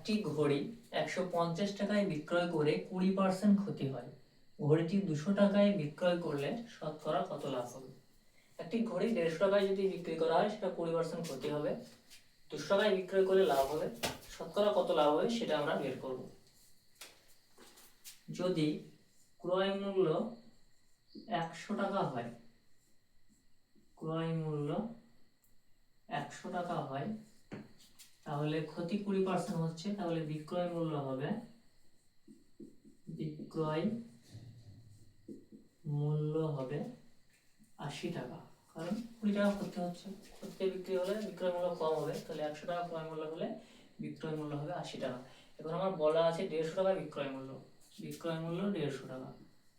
একটি ঘড়ি একশো পঞ্চাশ টাকায় বিক্রয় করে কুড়ি পার্সেন্ট ক্ষতি হয়। ঘড়িটি দুশো টাকায় বিক্রয় করলে শতকরা কত লাভ হবে? একটি ঘড়ি দেড়শো টাকায় যদি বিক্রি করা হয়, সেটা কুড়ি পার্সেন্ট ক্ষতি হবে। দুশো টাকায় বিক্রয় করলে লাভ হবে। শতকরা কত লাভ হবে, সেটা আমরা বের করব। যদি ক্রয় মূল্য একশো টাকা হয়, ক্রয় মূল্য একশো টাকা হয় তাহলে ক্ষতি কুড়ি পার্সেন্ট হচ্ছে, তাহলে বিক্রয় মূল্য হবে। বিক্রয় মূল্য হবে আশি টাকা। কারণ কুড়ি টাকা ক্ষতি হচ্ছে। ক্ষতিতে বিক্রি হলে বিক্রয় মূল্য কম হবে, তাহলে একশো টাকা ক্রয় মূল্য হলে বিক্রয় মূল্য হবে আশি টাকা। এখন আমার বলা আছে দেড়শো টাকা বিক্রয় মূল্য। বিক্রয় মূল্য দেড়শো টাকা।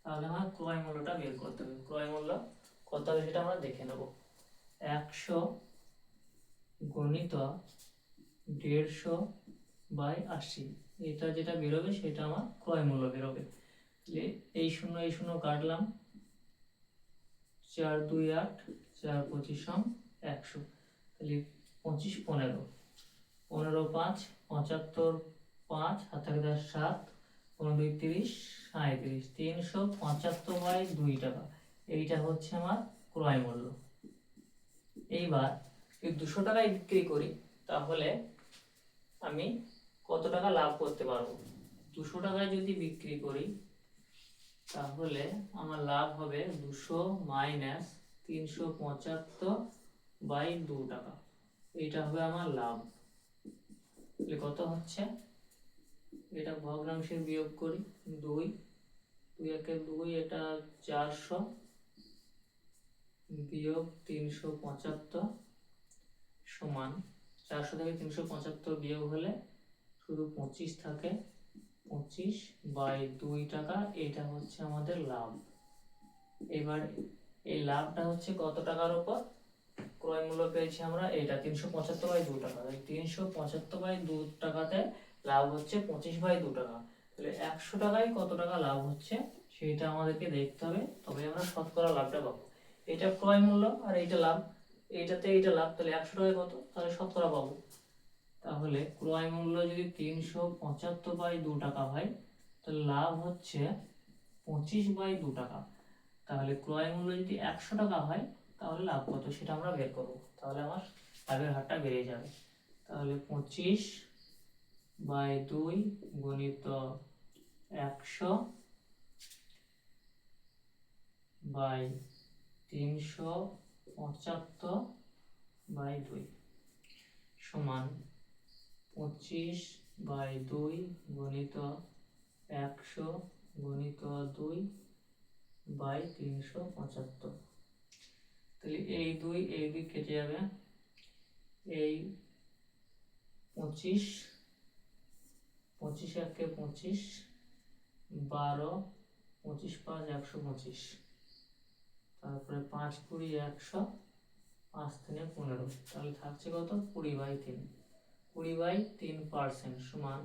তাহলে আমার ক্রয় মূল্যটা বের করতে হবে। ক্রয় মূল্য কত হবে সেটা আমরা দেখে নেব। একশো গণিত দেড়শো বাই আশি। এটা যেটা বেরোবে, সেটা আমার ক্রয় মূল্য বেরোবে। তাহলে এই শূন্য এই শূন্য কাটলাম। চার দুই আট, চার পঁচিশ একশো। তাহলে পঁচিশ পনেরো। পনেরো পাঁচ, পঁচাত্তর পাঁচ হাত দশ সাত, পনেরো দুই তিরিশ সাঁত্রিশ তিনশো পঁচাত্তর বাই দুই টাকা। এইটা হচ্ছে আমার ক্রয় মূল্য। এইবার যদি দুশো টাকায় বিক্রি করি তাহলে আমি কত টাকা লাভ করতে পারব? দুশো টাকায় যদি বিক্রি করি, তাহলে আমার লাভ হবে দুশো মাইনাস তিনশো পঁচাত্তর বাই দু টাকা। এটা হবে আমার লাভ। কত হচ্ছে? এটা ভগ্নাংশের বিয়োগ করি দুই। দুই একে দুই, এটা চারশো। বিয়োগ তিনশো পঁচাত্তর সমান চারশো থেকে তিনশো পঁচাত্তর বিয়োগ হলে শুধু পঁচিশ থাকে। পঁচিশ বাই দুই টাকা, এটা হচ্ছে আমাদের লাভ। এবার এই লাভটা হচ্ছে কত টাকার উপর ক্রয় মূল্য পেয়েছি আমরা এটা, তিনশো পঁচাত্তর বাই দু টাকা। তিনশো পঁচাত্তর বাই দু টাকাতে লাভ হচ্ছে পঁচিশ বাই দু টাকা। তাহলে একশো টাকায় কত টাকা লাভ হচ্ছে সেটা আমাদেরকে দেখতে হবে। তবে আমরা শতকরা লাভটা পাবো। এটা ক্রয় মূল্য আর এইটা লাভ। এইটাতে এইটা লাভ, তাহলে একশো টাকায় কত? তাহলে শতকরা পাবো। তাহলে ক্রয় মূল্য যদি তিনশো পঁচাত্তর বাই দু টাকা হয়, তাহলে লাভ হচ্ছে পঁচিশ বাই দু টাকা। তাহলে ক্রয় মূল্য যদি একশো টাকা হয়, তাহলে লাভ কত? সেটা আমরা বের করব। তাহলে আমার লাভের হারটা বেড়ে যাবে। তাহলে পঁচিশ বাই দুই গণিত একশো বাই তিনশো পঁচাত্তর বাই দুই সমান পঁচিশ বাই দুই গণিত একশো গণিত দুই বাই তিনশো পঁচাত্তর। তাহলে এই দুই এই দুই কেটে যাবে। এই পঁচিশ পঁচিশ একে পঁচিশ, বারো, পঁচিশ পাঁচ একশো পঁচিশ। তারপরে পাঁচ কুড়ি একশো, পাঁচ তিনে পনেরো। তাহলে থাকছে কত? কুড়ি বাই তিন। কুড়ি বাই তিন পার্সেন্ট সমান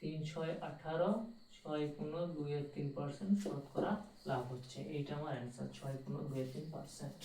তিন ছয় আঠারো, ছয় পনেরো, দুইয়ের তিন পার্সেন্ট শতকরা লাভ হচ্ছে। এইটা আমার অ্যান্সার, ছয় পনেরো, দুইয়ের তিন পার্সেন্ট।